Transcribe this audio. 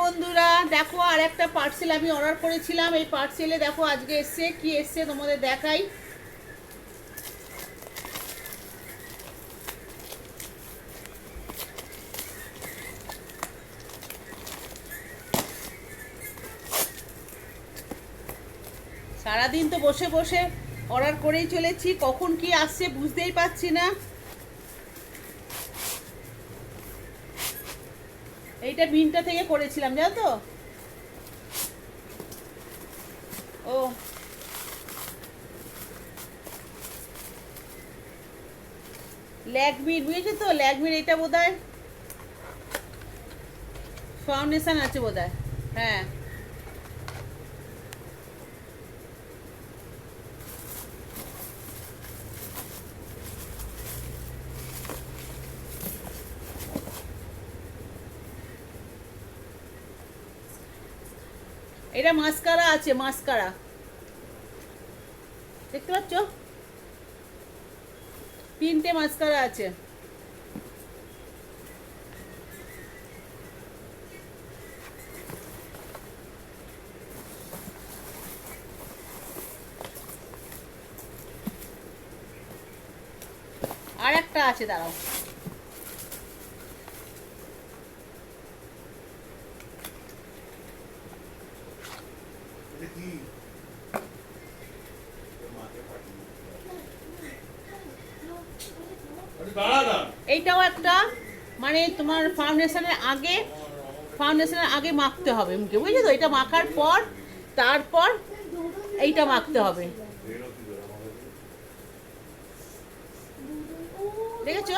বন্ধুরা, দেখো আর একটা পার্সেল আমি অর্ডার করেছিলাম। এই পার্সেলে দেখো আজকে এসছে, কি এসছে তোমাদের দেখাই। সারাদিন তো বসে বসে অর্ডার করেই চলেছি, কখন কি আসছে বুঝতেই পারছি না। এইটা বিনটা থেকে করেছিলাম, জানো তো? ও। ল্যাগমির বুঝেছ তো? ল্যাগমির এটা বোধ হয় ফাউন্ডেশন আছে বোধ হয়। এটা মাস্কারা আছে মাস্কারা। দেখতে পাচ্ছ? তিনটে মাস্কারা আছে। আর একটা আছে দাঁড়াও। এইটাও একটা মানে তোমার ফাউন্ডেশনের আগে ফাউন্ডেশনের আগে মাখতে হবে মুখে, বুঝলি তো? এটা মাখার পর, তারপর এইটা মাখতে হবে। দেখেছ?